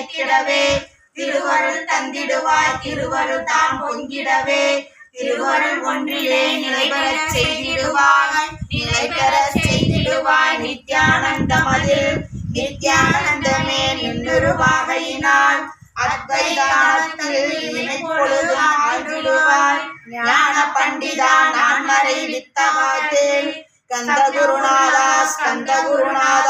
நிலைத்திடவே திருவருள் தந்திடுவாய் திருவருள் தான் பொங்கிடவே. திருவருள் ஒன்றிலே நிலை பெறச் செய்திடுவாய் நிலை பெறச் செய்திடுவாய் நித்யானந்தமதில். நித்யானந்தமே நின்றுருவாகையினால் ஞான பண்டிதா நான் மறை வித்தவாது கந்த குருநாதா ஸ்கந்த குருநாதா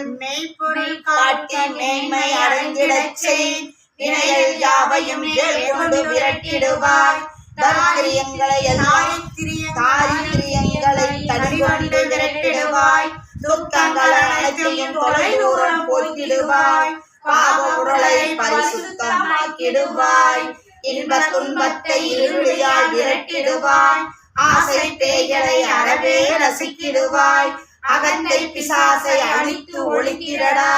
மெய்ப்பொருள் காட்டி மேன்மை அடைந்திடச் செய் வினைகள் யாவையும் கொண்டு விரட்டிடுவாய். தரித்திரியங்களை எல்லாம் தாரித்திரியங்களை தடிகொண்டு விரட்டிடுவாய். துக்கங்கள் அனைத்தையும் தொலைதூரம் போக்கிடுவாய். பாவ உடலை பரிசுத்தமாக்கிடுவாய். இன்ப துன்பத்தை இருளியால் விரட்டிடுவாய். ஆசை பேய்களை அறவே ரசிக்கிடுவாய் அகந்தை பிசாசை அழித்து ஒழிக்கிறடா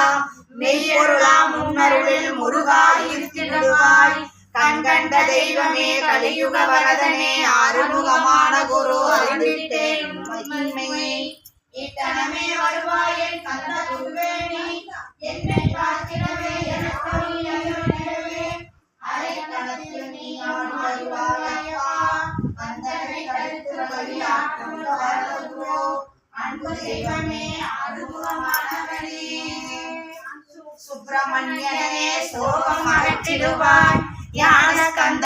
மெய்ப்பொருளாம் முன்னருளில் முருகா இருத்திடுவாய் கண் கண்ட தெய்வமே கலியுக வரதனே அருமுகமான குரு அறிந்திட்டேன் மகிமையை இத்தனமே வருவாய் என் கந்த குருவே நீ. என்னை பார்க்கிறவே அன்பு நீ அருளிடவே சுப்பிரமணியனே சோகம் அகற்றிடுவாய் ஞான கந்த